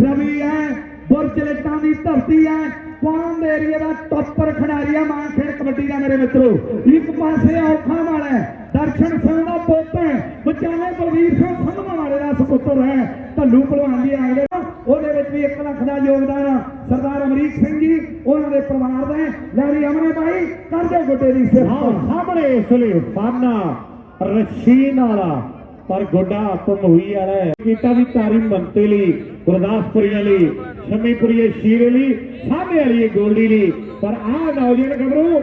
ਰਵੀ ਹੈ ਬੁਰਜ ਦੀ ਧਰਤੀ ਹੈ, ਕੌਮ ਦੇ ਏਰੀਏ ਦਾ ਟੱਪਰ ਖਿਡਾਰੀ ਆ ਮਾਨ ਕਬੱਡੀ ਦਾ ਮੇਰੇ ਮਿੱਤਰੋ। ਇੱਕ ਪਾਸੇ ਔਖਾ ਵਾਲਾ ਹੈ ਦਰਸ਼ਨ ਸਿੰਘ ਦਾ ਪੁੱਤ ਹੈ। ਵਿਚਾਲੇ ਬਲਵੀਰ ਸਿੰਘ ਸੰਧਵਾ ਵਾਲੇ ਦਾ ਸੁਪੁੱਤਰ ਹੈ। ਢੱਲੂ ਭਲਵਾਨ ਦੀ ਆਗਲੇ ਉਹਦੇ ਵਿੱਚ ਵੀ 1 ਲੱਖ ਦਾ ਯੋਗਦਾਨ ਆ। ਸਰਦਾਰ ਅਮਰੀਕ ਸਿੰਘ ਜੀ, ਉਹਨਾਂ ਦੇ ਪਰਿਵਾਰ ਦਾ ਲੈਰੀ ਅਮਨੇ ਭਾਈ ਕਰਦੇ ਗੁੱਡੇ ਦੀ ਸਿਫਤ। ਸਾਹਮਣੇ ਇਸ ਲਈ ਫਾਨਾ ਰਸ਼ੀਨ ਵਾਲਾ। ਪਰ ਗੋਡਾ ਭਮੋਈ ਵਾਲਾ ਹੈ। ਕੀਤਾ ਦੀ ਤਾਰੀ ਮੰਤੇ ਲਈ, ਗੁਰਦਾਸਪੁਰੀਆਂ ਲਈ, ਸ਼ਮੀਪੁਰੀਏ ਸ਼ੀਰੇ ਲਈ, ਸਾਹਮਣੇ ਵਾਲੀ ਗੋਲਡੀ ਲਈ। ਪਰ ਆਹ ਨੌਜਵਾਨ ਗੱਭਰੂ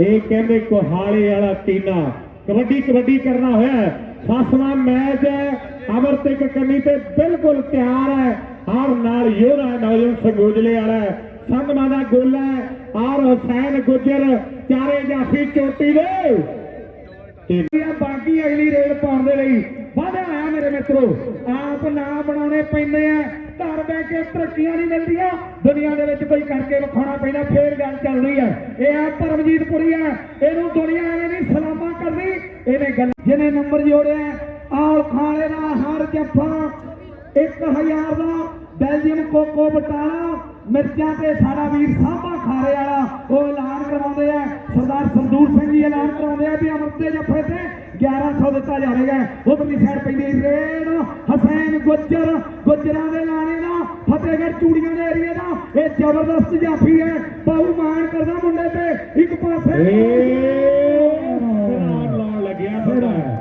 ਇਹ ਕਹਿੰਦੇ ਕੋਹਾਲੇ ਵਾਲਾ ਟੀਨਾ। ਕਬੱਡੀ ਕਬੱਡੀ ਕਰਨਾ ਹੋਇਆ ਹੈ। ਮੈਚ ਹੈ। ਅਮਰ ਤੇ ਕੰਨੀ ਤੇ ਬਿਲਕੁਲ ਤਿਆਰ ਹੈ। ਆਰ ਨਾਲ ਯੋਧਾ ਨੌਜਵਾਨ ਸੰਗੋਜਲੇ ਵਾਲਾ ਸੰਗਮਾ ਦਾ ਗੋਲਾ ਹੈ। ਆਰ ਹੁਸੈਨ ਗੁੱਜਰ, ਚਾਰੇ ਜਾਫੀ ਚੋਟੀ ਦੇ। ਇਹ ਬਾਕੀ ਅਗਲੀ ਰੇਡ ਪਾਉਣ ਦੇ ਲਈ ਵਾਧਾ ਆਇਆ ਮੇਰੇ ਮਿੱਤਰੋ। ਆਪ ਨਾ ਬਣਾਉਣੇ ਪੈਂਦੇ ਆ। ਘਰ ਬੈ ਕੇ ਤਰੱਕੀਆਂ ਨਹੀਂ ਮਿਲਦੀਆਂ ਦੁਨੀਆ ਦੇ ਵਿੱਚ ਕੋਈ ਕਰਕੇ ਵਿਖਾਉਣਾ ਪੈਂਦਾ, ਫੇਰ ਗੱਲ ਚੱਲਦੀ ਹੈ ਇਹ ਆ ਪਰਮਜੀਤ ਪੁਰੀ ਇਹਨੂੰ ਦੁਨੀਆ ਐਵੇਂ ਨਹੀਂ ਸਲਾਮਾ ਕਰਦੀ। ਇਹਨੇ ਗੱਲ ਜਿਹਨੇ ਨੰਬਰ ਜੋੜਿਆ ਆਲ ਖਾਲੇ ਦਾ ਹਰ ਜੱਫਾ। 1000 ਦਾ ਬੈਲਜੀਅਮ ਕੋਕੋ ਬਟਾਲਾ। ਮਿਰਚਾਂ ਤੇ ਸਾਡਾ ਵੀਰ ਸਾਂਭਾ ਖਾਰੇ ਵਾਲਾ। ਉਹ ਐਲਾਨ ਕਰਵਾਉਂਦੇ ਆ। ਸਰਦਾਰ ਸੰਦੂਰ ਸਿੰਘ ਜੀ ਐਲਾਨ ਕਰਵਾਉਂਦੇ ਆ ਵੀ ਅਮਰਤ ਦੇ ਜੱਫੇ ਤੇ 1100 ਦਿੱਤਾ ਜਾਵੇਗਾ ਉਧਰਲੀ ਸਾਈਡ ਪੈਂਦੀ ਰੇਡ ਹਸੈਨ ਗੁੱਜਰ ਗੁੱਜਰਾਂ ਦੇ ਲਾਣੇ ਦਾ। ਫਤਿਹਗੜ੍ਹ ਚੂੜੀਆਂ ਦੇ ਏਰੀਏ ਦਾ। ਇਹ ਜ਼ਬਰਦਸਤ ਜਾਫੀ ਹੈ। ਬਾਹੂ ਮਾਨ ਕਰਦਾ ਮੁੰਡੇ ਤੇ। ਇੱਕ ਪਾਸੇ ਸਿਰਾਂ ਲਾਉਣ ਲੱਗਿਆ ਥੋੜਾ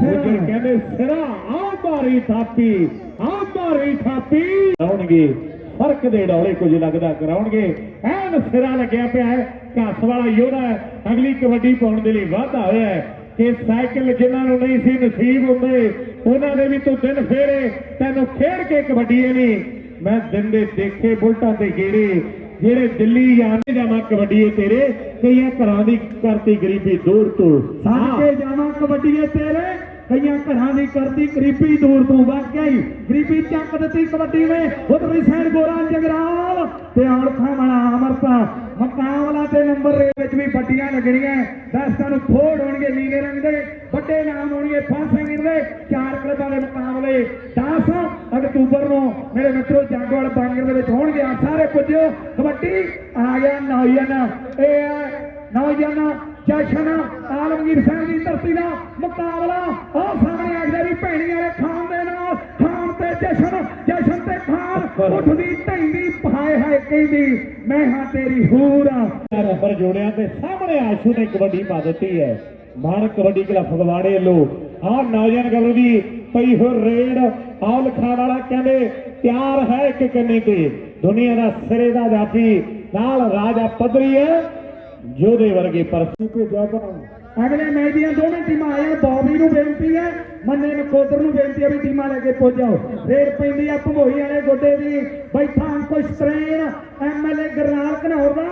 ਗੁੱਜਰ ਕਹਿੰਦੇ ਸਿਰਾ ਆ ਮਾਰੀ ਥਾਪੀ ਆ ਮਾਰੀ ਥਾਪੀ। ਲਾਉਣਗੇ ਫ਼ਰਕ ਦੇ ਡੌਲੇ ਕੁਝ ਲੱਗਦਾ ਕਰਾਉਣਗੇ। ਐਨ ਸਿਰਾ ਲੱਗਿਆ ਪਿਆ ਹੈ। ਘਾਸ ਵਾਲਾ ਯੋਧਾ ਅਗਲੀ ਕਬੱਡੀ ਪਾਉਣ ਦੇ ਲਈ ਵਾਧਾ ਹੋਇਆ ਹੈ। ਕਿ ਸਾਈਕਲ ਜਿਨ੍ਹਾਂ ਨੂੰ ਨਹੀਂ ਸੀ ਨਸੀਬ ਹੁੰਦੇ ਉਹਨਾਂ ਦੇ ਵੀ ਤੂੰ ਦਿਨ ਫੇਰੇ ਤੈਨੂੰ ਖੇਡ ਕੇ ਕਬੱਡੀ ਨਹੀਂ। ਮੈਂ ਦਿਨ ਦੇ ਦੇਖੇ ਬੁਲਟਾਂ ਤੇ ਗੇੜੇ ਜਿਹੜੇ ਦਿੱਲੀ ਜਾਂਦੇ ਜਾਵਾਂ ਕਬੱਡੀਏ ਤੇਰੇ ਕਈਆਂ ਘਰਾਂ ਦੀ ਕਰਤੀ ਗਰੀਬੀ ਦੂਰ ਤੋਂ। ਸੱਜ ਕੇ ਜਾਵਾਂ ਕਬੱਡੀਏ ਤੇਰੇ ਕਈਆਂ ਘਰਾਂ ਦੀ ਕਰਦੀ ਗਰੀਬੀ ਦੂਰ ਤੋਂ ਵਾਕਿਆ ਹੀ ਗਰੀਬੀ ਚੱਕ ਦਿੱਤੀ ਕਬੱਡੀ ਨੇ ਉਧਰਲੀ ਸਾਈਡ ਗੋਰਾ ਜਗਰਾਲ ਤੇ ਔਲਖਾਂ ਵਾਲਾ ਅਮਰਤਾ ਮੁਕਾਬਲਾ ਤੇ ਨੰਬਰ ਦੇ ਵਿੱਚ ਵੀ ਵੱਡੀਆਂ ਲੱਗਣੀਆਂ। ਦਸਤਾਂ ਨੂੰ ਥੋੜ ਹੋਣਗੇ ਨੀਲੇ ਰੰਗ ਦੇ, ਵੱਡੇ ਨਾਮ ਹੋਣਗੇ ਫਾਸਿੰਗ ਦੇ, ਚਾਰ ਕਲਬਾਂ ਦੇ ਮੁਕਾਬਲੇ। 10 ਅਕਤੂਬਰ ਨੂੰ ਮੇਰੇ ਮਿੱਤਰੋ ਜੰਗਵਾਲ ਬਾਂਗਰ ਦੇ ਵਿੱਚ ਹੋਣਗੇ ਆ ਸਾਰੇ ਪੁੱਜੋ ਕਬੱਡੀ, ਆ ਗਿਆ ਨੌਜਵਾਨ। ਇਹ ਹੈ ਨੌਜਵਾਨ ਜਸ਼ਨ ਆਲਮਗੀਰ ਸਿੰਘ ਦੀ ਧਰਤੀ ਦਾ ਮੁਕਾਬਲਾ। ਉਹ ਸਾਹਮਣੇ ਆ ਗਿਆ ਵੀ ਭੈਣੀ ਵਾਲੇ ਖਾਨ ਦੇ ਨਾਲ ਤੇ ਜਸ਼ਨ ਜਸ਼ਨ ਤੇ ਖਾਨ ਉੱਠਦੀ ਢੈਂਦੀ ਹਾਏ ਹਾਏ ਕਹਿੰਦੀ ਮੈਂ ਹਾਂ ਤੇਰੀ ਹੂਰ ਨੰਬਰ ਜੋੜਿਆ ਤੇ ਸਾਹਮਣੇ ਆਸ਼ੂ ਨੇ ਕਬੱਡੀ ਪਾ ਦਿੱਤੀ ਹੈ। ਮਾਨ ਕਬੱਡੀ ਕਲਾ ਫਗਵਾੜੇ ਲੋ ਆਹ ਨੌਜਵਾਨ ਗੱਭਰੂ ਦੀ ਪਈ ਹੋ ਰੇਡ ਆਹ ਲਖਾ ਵਾਲਾ ਕਹਿੰਦੇ ਤਿਆਰ ਹੈ ਇੱਕ ਕੰਨੀ ਤੇ। ਦੁਨੀਆ ਦਾ ਸਿਰੇ ਦਾ ਜਾਫੀ ਨਾਲ ਰਾਜਾ ਪੱਧਰੀ ਹੈ ਜੋਧੇ ਵਰਗੇ ਪਰਸੂ ਕੋ ਜਾਗਾ ਅਗਲੇ ਮੈਚ ਦੀਆਂ ਦੋਵੇਂ ਟੀਮਾਂ ਆਈਆਂ ਬੌਬੀ ਨੂੰ ਬੇਨਤੀ ਹੈ, ਮੰਨੇ ਨਕੋਦਰ ਨੂੰ ਬੇਨਤੀ ਹੈ ਵੀ ਟੀਮਾਂ ਲੈ ਕੇ ਪੁੱਜੋ ਰੇਡ ਪੈਂਦੀ ਆ ਭਮੋਈ ਵਾਲੇ ਗੋਡੇ ਦੀ ਬੈਠਾ ਅੰਕੁਸ਼ ਤਰੇਨ ਐਮਐਲਏ ਗਰਨਾਲ ਘਨੌਰ ਦਾ।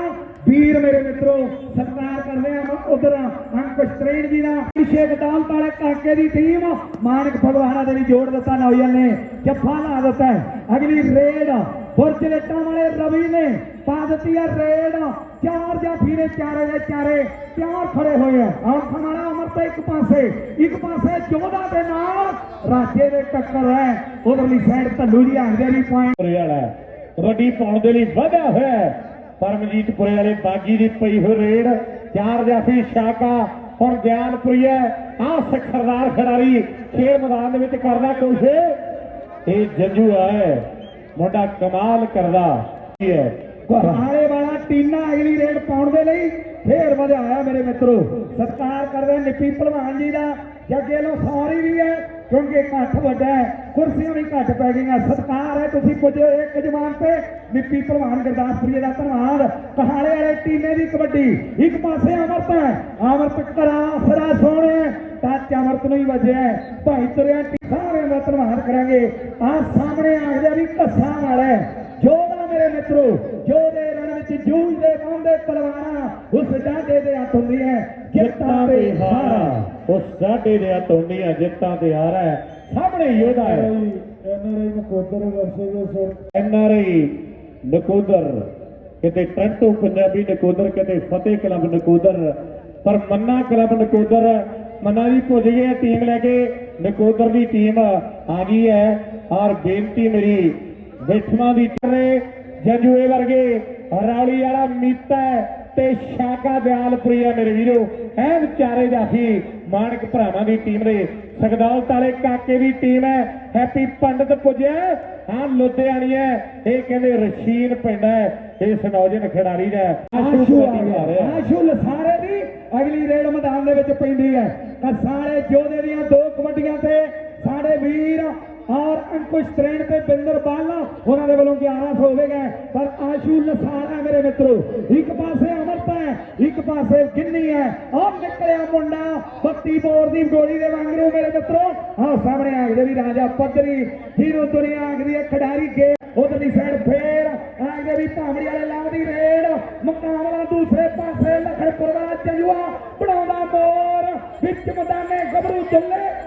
ਵੀਰ ਮੇਰੇ ਮਿੱਤਰੋ, ਸਤਿਕਾਰ ਕਰਦੇ ਆ ਉਧਰ ਅੰਕੁਸ਼ ਤਰੇਨ ਜੀ ਦਾ। ਸ਼ੇਖ ਦਾਲਤ ਵਾਲੇ ਕਾਕੇ ਦੀ ਟੀਮ ਮਾਨਕ ਭਗਵਾਨਾ ਦੇ ਵੀ ਜੋੜ ਦਿੱਤਾ ਨੌਜਵਾਨ ਨੇ, ਜੱਫਾ ਲਾ ਦਿੱਤਾ ਅਗਲੀ ਰੇਡ ਬੁਰਜ ਲੇਟਾਂ ਵਾਲੇ ਰਵੀ ਨੇ ਪਾ ਦਿੱਤੀ ਹੈ ਰੇਡ ਚਾਰ ਜਾਫੀ ਨੇ ਚਾਰੇ ਦੇ ਚਾਰੇ ਤਿਆਰ ਖੜੇ ਹੋਏ ਆ। ਆਖਣ ਵਾਲਾ ਅਮਰ ਤਾਂ ਇੱਕ ਪਾਸੇ ਇੱਕ ਪਾਸੇ ਜੋਧਾ ਦੇ ਨਾਲ ਰਾਜੇ ਦੇ ਟੱਕਰ ਹੈ। ਉਧਰਲੀ ਸਾਈਡ ਧੱਲੂ ਜੀ ਆਂਦੇ ਵੀ ਪੁਆਇੰਟ ਵਾਲਾ ਕਬੱਡੀ ਪਾਉਣ ਦੇ ਲਈ ਵਧਿਆ ਹੋਇਆ ਹੈ। ਵਾਲੇ ਬਾਗੀ ਦੀ ਪਈ ਹੋਈ ਰੇਡ ਚਾਰ ਜਾਫੀ ਸ਼ਾਕਾ ਹੁਣ ਗਿਆਨਪੁਰੀ ਹੈ ਆਹ ਸਖਰਦਾਰ ਖਿਡਾਰੀ ਖੇਡ ਮੈਦਾਨ ਦੇ ਵਿੱਚ ਕਰਦਾ ਕੋਸ਼ਿਸ਼ ਇਹ ਜੰਜੂ ਹੈ ਮੁੰਡਾ ਕਮਾਲ ਕਰਦਾ। ਕੀ ਹੈ। ਗੁਹਾਰੇ ਵਾਲਾ ਟੀਨਾ ਅਗਲੀ ਰੇਡ ਪਾਉਣ ਦੇ ਲਈ। ਫੇਰ ਵਧਿਆ ਮੇਰੇ ਮਿੱਤਰੋ। ਸਤਿਕਾਰ ਕਰਦੇ ਨਿੱਪੀ ਭਲਵਾਨ ਜੀ ਦਾ। ਜੱਗੇ ਨੂੰ ਸੌਰੀ ਵੀ ਹੈ, ਕਿਉਂਕਿ ਇਕੱਠ ਵੱਡਾ ਹੈ। ਕੁਰਸੀਆਂ ਵੀ ਘੱਟ ਪੈ ਗਈਆਂ। ਸਤਿਕਾਰ ਹੈ, ਤੁਸੀਂ ਪੁੱਜੋ ਇੱਕ ਜਵਾਨ ਤੇ। ਨਿੱਪੀ ਭਲਵਾਨ ਗੁਰਦਾਸਪੁਰੀ ਦਾ ਧੰਨਵਾਦ। ਕਹਾਲੇ ਵਾਲੇ ਟੀਨੇ ਦੀ ਕਬੱਡੀ। ਇੱਕ ਪਾਸੇ ਅਮਰਤ ਹੈ। ਅਮਰਤ ਕਰਾ ਸਰਾ ਸੋਹਣੇ। ਟੱਚ ਅਮਰਤ ਨੂੰ ਹੀ ਵੱਜਿਆ ਭਾਈ ਤੁਰਿਆ ਟੀ- ਸਾਰਿਆਂ ਦਾ ਧੰਨਵਾਦ ਕਰਾਂਗੇ। ਆ ਸਾਹਮਣੇ ਆ ਗਿਆ ਵੀ ਕੱਸਾਂ ਵਾਲਾ ਹੈ। ਜੋਦਾ ਮੇਰੇ ਮਿੱਤਰੋ। ਜੋਦੇ ਵਿੱਚ ਜੂਝਦੇ ਪਾਉਂਦੇ ਤਲਵਾਰਾਂ ਉਸ ਡਾਡੇ ਦੇ ਹੱਥ ਹੁੰਦੀਆਂ ਜਿੱਤਾਂ ਤੇ ਹਾਰਾਂ। ਉਸ ਸਾਡੇ ਦੇ ਹਤੋਂਡੀਆਂ ਜਿੱਤਾਂ ਤੇ ਹਾਰ ਸਾਹਮਣੇ ਯੋਧਾ ਹੈ। ਐਨਆਰਆਈ ਨਕੋਦਰ ਵਰਸੇ ਦੇ ਸਰ। ਐਨਆਰਆਈ ਨਕੋਦਰ ਕਿਤੇ ਟ੍ਰੈਂਟੋ ਪੰਜਾਬੀ ਨਕੋਦਰ ਕਿਤੇ ਫਤਿਹ ਕਲੱਬ ਨਕੋਦਰ। ਪਰ ਮੰਨਾ ਕਲੱਬ ਨਕੋਦਰ ਮੰਨਾ ਦੀ ਭੁੱਜ ਹੈ ਟੀਮ ਲੈ ਕੇ। ਨਕੋਦਰ ਦੀ ਟੀਮ ਆ ਗਈ ਹੈ। ਔਰ ਬੇਨਤੀ ਮੇਰੀ ਬੈਠਵਾਂ ਦੀ ਟਰੇ ਜੰਜੂਏ ਵਰਗੇ ਰੌਲੀ ਵਾਲਾ ਮੀਤਾ ਹੈ ਤੇ ਸ਼ਾਕਾ ਦਿਆਲਪੁਰੀ ਆ ਮੇਰੇ ਵੀਰੋ। ਐ ਵਿਚਾਰੇ ਜਾਫੀ ਮਾਨਕ ਭਰਾਵਾਂ ਦੀ ਟੀਮ ਦੇ। ਸਗਦੌਲਤ ਵਾਲੇ ਕਾਕੇ ਦੀ ਟੀਮ ਹੈ। ਹੈਪੀ ਪੰਡਤ ਪੁੱਜਿਆ। ਹਾਂ ਲੁਧਿਆਣੀ ਹੈ। ਇਹ ਕਹਿੰਦੇ ਰਸ਼ੀਨ ਪਿੰਡ ਹੈ। ਇਸ ਨੌਜਵਾਨ ਖਿਡਾਰੀ ਦਾ ਆਸ਼ੂ ਹੈ। ਲਸਾਰੇ ਦੀ ਅਗਲੀ ਰੇਡ ਮੈਦਾਨ ਦੇ ਵਿੱਚ ਪੈਂਦੀ ਹੈ। ਕਸਾਲੇ ਜੋਦੇ ਦੀਆਂ ਦੋ ਕਬੱਡੀਆਂ ਤੇ ਸਾਡੇ ਵੀਰ ਔਰ ਅੰਕੁਸ਼ ਤਰੇਨ ਤੇ ਬਿੰਦਰ ਬਾਲਾ, ਉਹਨਾਂ ਦੇ ਵੱਲੋਂ 1100 ਹੋਵੇਗਾ ਪਰ ਆਸ਼ੂ ਲਸਾਰਾ ਮੇਰੇ ਮਿੱਤਰੋ, ਇੱਕ ਪਾਸੇ ਅਮਰਤ ਹੈ, ਇੱਕ ਪਾਸੇ ਗਿੰਨੀ ਹੈ। ਔਰ ਨਿਕਲਿਆ ਮੁੰਡਾ 32 ਬੋਰ ਦੀ ਗੋਲੀ ਦੇ ਵਾਂਗਰੂ ਮੇਰੇ ਮਿੱਤਰੋ। ਆਹ ਸਾਹਮਣੇ ਆ ਵੀ ਰਾਜਾ ਪੱਧਰੀ ਜਿਹਨੂੰ ਦੁਨੀਆ ਆਖਦੀ ਹੈ, ਖਿਡਾਰੀ ਗੇ ਉਧਰਲੀ ਸਾਈਡ ਫੇਰ ਆ ਵੀ ਭਾਮੜੀ ਵਾਲੇ ਲਾਉਂਦੀ ਰੇਡ। ਮੁਕਾਬਲਾ ਦੂਸਰੇ ਪਾਸੇ ਲਖਨਪੁਰ ਦਾ ਜੰਜੂਆ ਬਣਾਉਂਦਾ ਮੋਰ ਵਿੱਚ ਮੈਦਾਨੇ ਗੱਭਰੂ ਚੱਲੇ।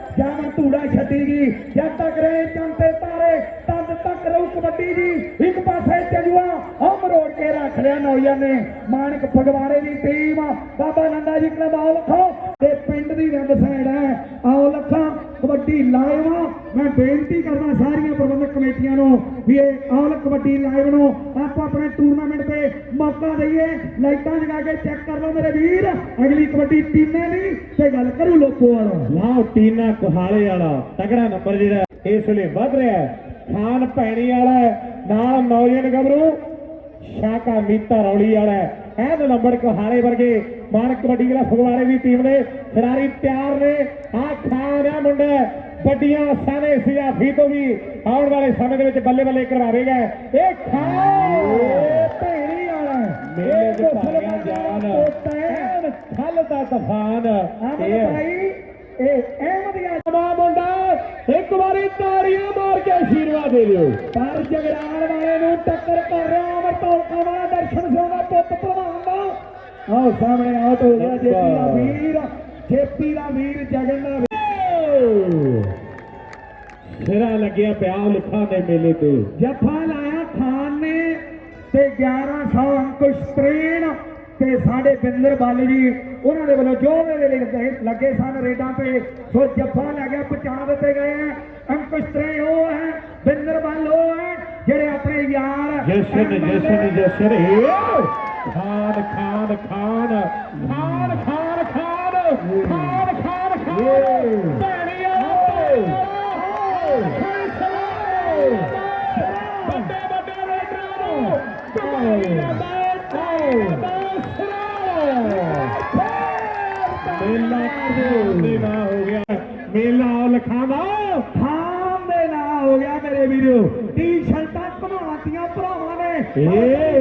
ਗਈ ਰਹੇ ਚੰਤੇ ਤਾਰੇ, ਤਦ ਤੱਕ ਰਹੂ ਕਬੱਡੀ ਦੀ ਇੱਕ ਪਾਸੇ ਜੰਜੂਆ ਹਮ ਰੋੜ ਕੇ ਰੱਖ ਲਿਆ ਨੌਜਵਾਨ ਨੇ। ਮਾਨਕ ਫਗਵਾੜੇ ਦੀ ਟੀਮ, ਬਾਬਾ ਨੰਦਾ ਜੀ ਕਲਬ ਆਓ ਲਖੋ। ਤੇ ਪਿੰਡ ਦੀ ਰੰਗ ਸਾਈਡ ਹੈ। ਆਓ ਲੱਖਾਂ, ਕਬੱਡੀ ਲਾਈਵ ਮੈਂ ਬੇਨਤੀ ਕਰਦਾ ਸਾਰੀਆਂ ਪ੍ਰਬੰਧਕ ਕਮੇਟੀਆਂ ਨੂੰ ਵੀ ਇਹ ਆਲ ਕਬੱਡੀ ਲਾਈਵ ਨੂੰ ਆਪਾਂ ਆਪਣੇ ਟੂਰਨਾਮੈਂਟ ਤੇ ਮੌਕਾ ਦਈਏ। ਲਾਈਟਾਂ ਜਗਾ ਕੇ ਚੈੱਕ ਕਰ ਲਓ ਮੇਰੇ ਵੀਰ। ਅਗਲੀ ਕਬੱਡੀ ਟੀਮੇ ਦੀ ਤੇ ਗੱਲ ਕਰੂ ਲੋਕੋ ਵਾਲਾ। ਲਾਓ ਟੀਨਾ ਕੁਹਾਲੇ ਵਾਲਾ। ਤਗੜਾ ਨੰਬਰ ਜਿਹੜਾ ਇਸ ਵੇਲੇ ਵੱਧ ਰਿਹਾ ਖਾਨ ਭੈਣੀ ਵਾਲਾ ਨਾਲ ਨੌਜਵਾਨ ਗੱਭਰੂ ਸ਼ਾਕਾ ਮੀਤਾ ਰੌਲੀ ਵਾਲਾ ਹੈ। ਇਹ ਨੰਬਰ ਕੁਹਾਲੇ ਵਰਗੇ ਮਾਨ ਕਬੱਡੀ ਵਾਲਾ ਫਗਵਾੜੇ ਦੀ ਟੀਮ ਨੇ ਖਿਡਾਰੀ ਤਿਆਰ ਨੇ। ਆ ਖਾਨ ਆ ਮੁੰਡਾ ਵੱਡੀਆਂ ਦੇ ਸਿਆਫੀ ਤੋਂ ਵੀ ਆਉਣ ਵਾਲੇ ਸਮੇਂ ਦੇ ਵਿੱਚ ਬੱਲੇ ਬੱਲੇ ਕਰਵਾਵੇਗਾ। ਇਹ ਖਾਨ ਭੈਣੀ ਵਾਲਾ ਚ ਭਾਰੀਆਂ ਜਾਨ। ਛੱਲ ਦਾ ਤੂਫਾਨ। ਇਹ ਭਾਈ ਇਹ ਅਹਿਮਦੀਆ ਨਵਾਂ ਮੁੰਡਾ ਇੱਕ ਵਾਰੀ ਤਾੜੀਆਂ ਮਾਰ ਕੇ ਆਸ਼ੀਰਵਾਦ ਦੇ ਦਿਓ। ਪਰ ਜਗਰਾਲ ਵਾਲੇ ਨੂੰ ਟੱਕਰ ਕਰ ਰਿਹਾ ਅਮਰਪਾਲ ਕਾਵਾ ਦਰਸ਼ਨ ਸਿੰਘ ਦਾ ਪੁੱਤ ਭਲਵਾਨ ਦਾ। ਆਓ ਸਾਹਮਣੇ ਆਊਟ ਹੋ ਗਿਆ ਜੇਪੀ ਦਾ ਵੀਰ। ਜੇਪੀ ਦਾ ਵੀਰ ਜਗਨ ਦਾ। ਸਿਰਾ ਲੱਗਿਆ ਪਿਆ ਲਿਖਾਂ ਦੇ ਮੇਲੇ ਤੇ। ਜੱਫਾ ਲਾਇਆ ਖਾਨ ਨੇ ਤੇ 1100 ਅੰਕੁਸ਼ ਤ੍ਰੇਣ ਤੇ ਸਾਡੇ ਬਿੰਦਰ ਬੱਲ ਜੀ ਉਹਨਾਂ ਦੇ ਵੱਲੋਂ ਜੋ ਮੇਰੇ ਲਈ ਲੱਗੇ- ਲੱਗੇ ਸਨ ਰੇਡਾਂ ਤੇ ਸੋ ਜੱਫਾ ਲੈ ਗਿਆ ਪਹੁੰਚਾ ਦਿੱਤੇ ਗਏ ਹੈ ਅੰਕੁਸ਼ ਤ੍ਰੇਣ ਉਹ ਹੈ ਬਿੰਦਰ ਬੱਲ ਉਹ ਹੈ ਜਿਹੜੇ ਆਪਣੇ ਯਾਰ ਜਸ਼ਨ ਜਸ਼ਨ ਜਸ਼ਨ ਏ ਖਾਨ ਖਾਨ ਖਾਨ ਖਾਨ ਖਾਨ ਖਾਨ ਖਾਨ ਖਾਨ ਖਾਨ ਭੈਣੀਆ ਵੱਡੇ ਵੱਡੇ ਰੇਡਰਾਂ ਨੂੰ ਮੇਲਾ ਦੇ ਨਾ ਹੋ ਗਿਆ। ਮੇਲਾ ਲਖਾਵਾ ਖਾਨ ਦੇ ਨਾਂ ਹੋ ਗਿਆ ਮੇਰੇ ਵੀਰੋ। ਟੀ-ਸ਼ਰਟਾਂ ਘਮਾਤੀਆਂ ਭਰਾਵਾਂ ਨੇ। ਏ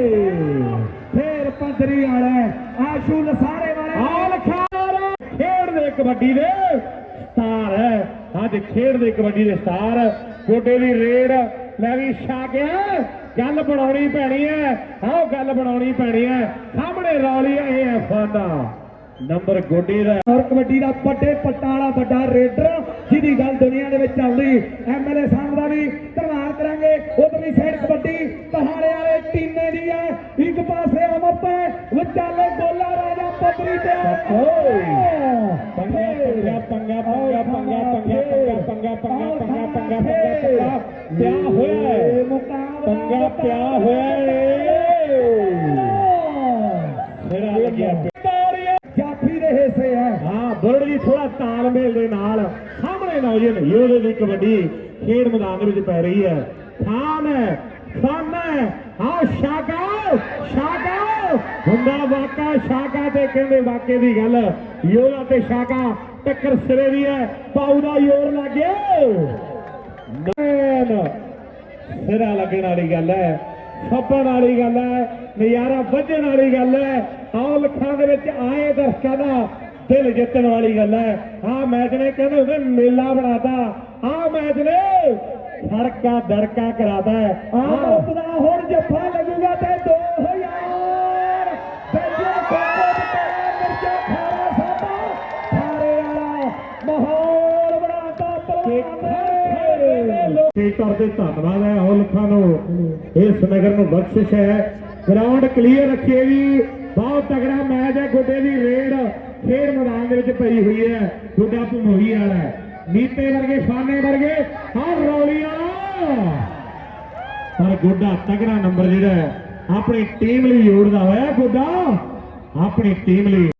ਫੇਰ ਪੰਦਰੀ ਵਾਲਾ ਆਸ਼ੂ ਲਸਾਰੇ ਵਾਲੇ। ਆਲ ਖਾਰ ਖੇਡ ਦੇ ਕਬੱਡੀ ਦੇ ਸਟਾਰ ਹੈ। ਅੱਜ ਖੇਡ ਦੇ ਕਬੱਡੀ ਦੇ ਸਟਾਰ। ਗੋਡੇ ਦੀ ਰੇਡ ਲੈ ਵੀ ਛਾਗਿਆ ਗੱਲ ਬਣਾਉਣੀ ਪੈਣੀ ਹੈ। ਆਓ ਗੱਲ ਬਣਾਉਣੀ ਪੈਣੀ ਹੈ। ਸਾਹਮਣੇ ਰੌਲੀ ਇਹ ਹੈ ਫਾਨਾ ਨੰਬਰ ਗੋਡੇ ਦਾ ਔਰ ਕਬੱਡੀ ਦਾ ਵੱਡੇ ਪੱਟਾਂ ਵਾਲਾ ਵੱਡਾ ਰੇਡਰ ਜਿਹਦੀ ਗੱਲ ਦੁਨੀਆ ਦੇ ਵਿੱਚ ਚੱਲਦੀ। ਐਮਐਲਏ ਸਾਹਿਬ ਦਾ ਵੀ ਧੰਨਵਾਦ ਕਰਾਂਗੇ। ਉਧਰਲੀ ਸਾਈਡ ਕਬੱਡੀ ਪਹਾੜੇ ਵਾਲੇ ਟੀਨੇ ਦੀ ਹੈ ਇੱਕ ਪਾਸੇ ਅਮਰਤ ਹੈ ਵਿਚਾਲੇ ਗੋਲਾ ਰਾਜਾ ਪੱਧਰੀ ਤੇ ਪੰਗਾ ਪੰਗਾ ਪੰਗਾ ਪੰਗਾ ਪੰਗਾ ਪੰਗਾ ਪੰਗਾ ਪੰਗਾ ਪੰਗਾ ਪੰਗਾ ਪੰਗਾ ਪੰਗਾ ਪਿਆ ਹੋਇਆ ਹੈ। ਪੰਗਾ ਪਿਆ ਹੋਇਆ ਕਬੱਡੀ ਖੇਡ ਮੈਦਾਨ ਦੇ ਵਿੱਚ ਪੈ ਰਹੀ ਹੈ। ਖਾਨ ਹੈ ਖਾਨ ਹੈ ਹਾਂ ਸ਼ਾਕਾ ਸ਼ਾਕਾ ਹੁੰਦਾ ਵਾਕਾ ਸ਼ਾਕਾ ਤੇ ਕਹਿੰਦੇ ਵਾਕੇ ਦੀ ਗੱਲ। ਯੋਧਾ ਤੇ ਸ਼ਾਕਾ ਟੱਕਰ ਸਿਰੇ ਦੀ ਹੈ, ਪਾਉ ਦਾ ਯੋਰ ਲੱਗਿਆ ਮੈਨ, ਸਿਰਾ ਲੱਗਣ ਵਾਲੀ ਗੱਲ ਹੈ ਫੱਪਣ ਵਾਲੀ ਗੱਲ ਹੈ, ਨਜ਼ਾਰਾ ਵੱਜਣ ਵਾਲੀ ਗੱਲ ਹੈ ਆਹ ਲੱਖਾਂ ਦੇ ਵਿੱਚ ਆਏ ਦਰਸ਼ਕਾਂ ਦਾ ਦਿਲ ਜਿੱਤਣ ਵਾਲੀ ਗੱਲ ਹੈ। ਆਹ ਮੈਚ ਨੇ ਕਹਿੰਦੇ ਉਹਨੇ ਮੇਲਾ ਬਣਾਤਾ। ਆਹ ਮੈਚ ਨੇ ਫੜਕਾ ਦੜਕਾ ਕਰਾਤਾ ਹੈ। ਆਹ ਆਪ ਦਾ ਹੁਣ ਜੱਫਾ ਲੱਗੂਗਾ ਤੇ 2000 ਬੈਜੋ ਕੋਟੇ ਤੇ ਮਿਰਚਾ ਖਾਰਾ ਸਾਬਾ ਖਾਰੇ ਵਾਲਾ ਮਾਹੌਲ ਬਣਾਤਾ ਪਲਵਾਨ ਨੇ। ਕੀ ਕਰਦੇ ਧੰਨਵਾਦ ਹੈ ਉਹ ਲੱਖਾਂ ਨੂੰ। ਇਸ ਨਗਰ ਨੂੰ ਬਖਸ਼ਿਸ਼ ਹੈ। ਗਰਾਊਂਡ ਕਲੀਅਰ ਰੱਖੀਏ ਜੀ। ਬਹੁਤ ਤਗੜਾ ਮੈਚ ਹੈ। ਗੁੱਡੇ ਦੀ ਰੇਡ ਖੇਡ ਮੈਦਾਨ ਦੇ ਵਿੱਚ ਪਈ ਹੋਈ ਹੈ। ਗੁੱਡਾ ਭਮੋਈ ਵਾਲਾ। ਨੀਤੇ ਵਰਗੇ, ਫਾਨੇ ਵਰਗੇ, ਹਰ ਰੌਲੀ ਵਾਲਾ। ਪਰ ਗੁੱਡਾ ਤਗੜਾ ਨੰਬਰ ਜਿਹੜਾ ਆਪਣੀ ਟੀਮ ਲਈ ਜੋੜਦਾ ਹੋਇਆ ਗੋਡਾ, ਆਪਣੀ ਟੀਮ ਲਈ।